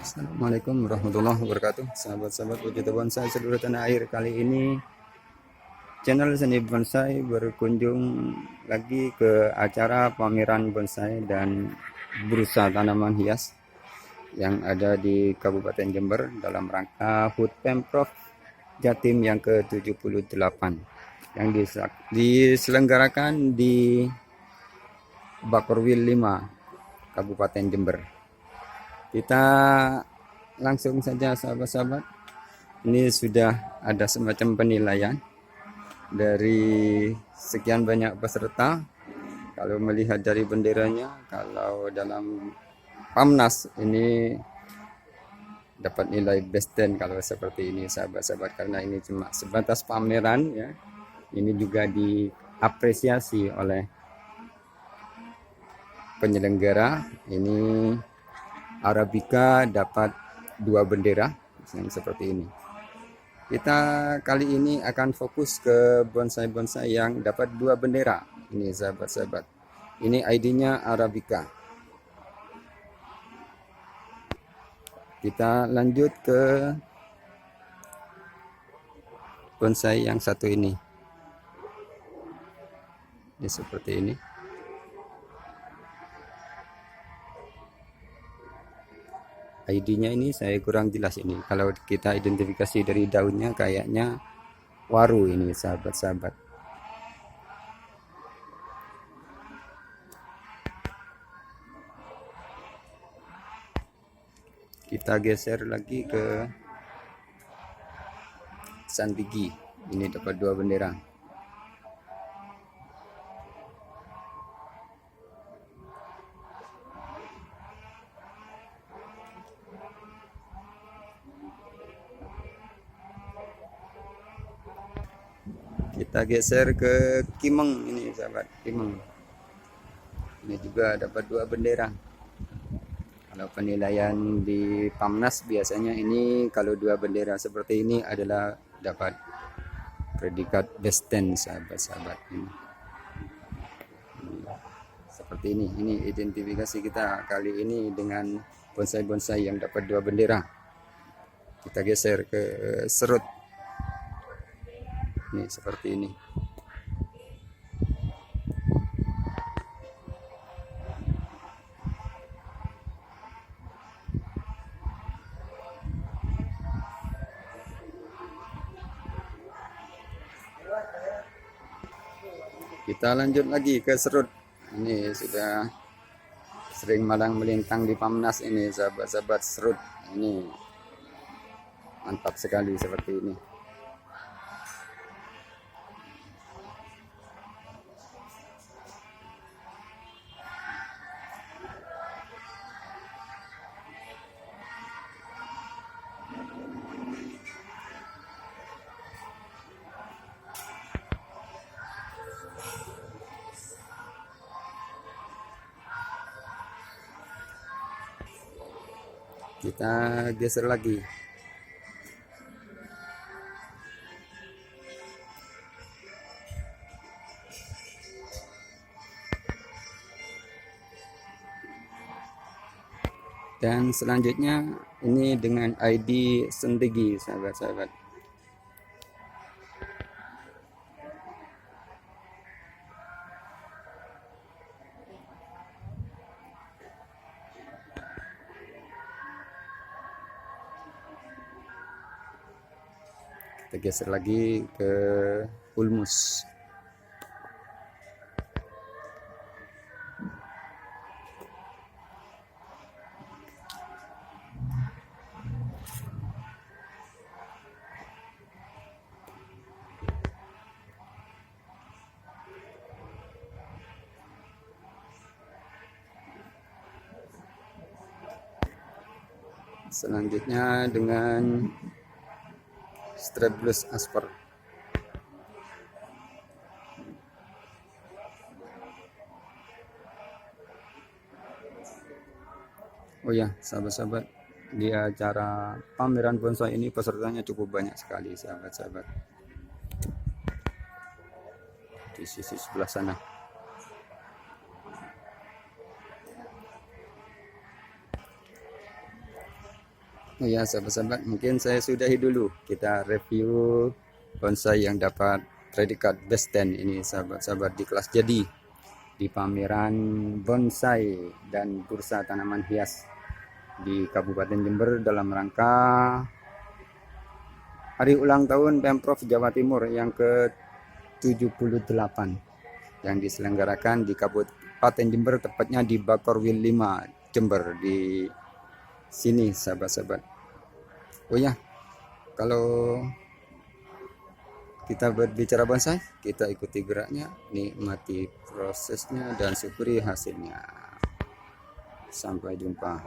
Assalamualaikum warahmatullahi wabarakatuh. Sahabat-sahabat pecinta bonsai seluruh tanah air Kali ini. Channel seni bonsai berkunjung lagi ke acara pameran bonsai dan bursa tanaman hias Yang ada di Kabupaten Jember dalam rangka HUT Pemprov Jatim yang ke-78 Yang diselenggarakan di Bakorwil 5 Kabupaten Jember kita langsung saja sahabat-sahabat. Ini sudah ada semacam penilaian dari sekian banyak peserta. Kalau melihat dari benderanya kalau dalam Pamnas ini dapat nilai best 10 kalau seperti ini sahabat-sahabat. Karena ini cuma sebatas pameran ya. Ini juga diapresiasi oleh penyelenggara. Ini Arabica dapat dua bendera yang seperti ini. Kita kali ini akan fokus ke bonsai-bonsai yang dapat dua bendera. Ini sahabat-sahabat. Ini ID-nya Arabica. Kita lanjut ke bonsai yang satu ini. Ini seperti ini. ID-nya ini saya kurang jelas ini. Kalau kita identifikasi dari daunnya kayaknya waru ini sahabat-sahabat. Kita geser lagi ke Santigi. Ini dapat dua bendera. Kita geser ke Kimeng ini sahabat. Kimeng. Ini juga dapat dua bendera. Kalau penilaian di Pamnas biasanya ini kalau dua bendera seperti ini adalah dapat predikat best 10 sahabat-sahabat ini. Seperti ini. Ini identifikasi kita kali ini dengan bonsai-bonsai yang dapat dua bendera. Kita geser ke serut Nih seperti ini. Kita lanjut lagi ke serut. Ini sudah sering malang melintang di Pamnas ini sahabat-sahabat serut. Ini mantap sekali seperti ini. Kita geser lagi. Dan selanjutnya ini dengan ID Sendegi sahabat-sahabat kita geser lagi ke ulmus. Selanjutnya dengan Strablus asper. Oh ya, sahabat-sahabat, di acara pameran bonsai ini pesertanya cukup banyak sekali, sahabat-sahabat. Di sisi sebelah sana. Oh ya sahabat-sahabat mungkin saya sudahi dulu. Kita review bonsai yang dapat predikat best 10 ini sahabat-sahabat di kelas. Jadi di pameran bonsai dan bursa tanaman hias di Kabupaten Jember dalam rangka hari ulang tahun Pemprov Jawa Timur yang ke-78 yang diselenggarakan di Kabupaten Jember tepatnya di Bakorwil 5 Jember di sini sahabat-sahabat. Oh ya kalau kita berbicara bonsai kita ikuti geraknya nikmati prosesnya dan syukuri hasilnya. Sampai jumpa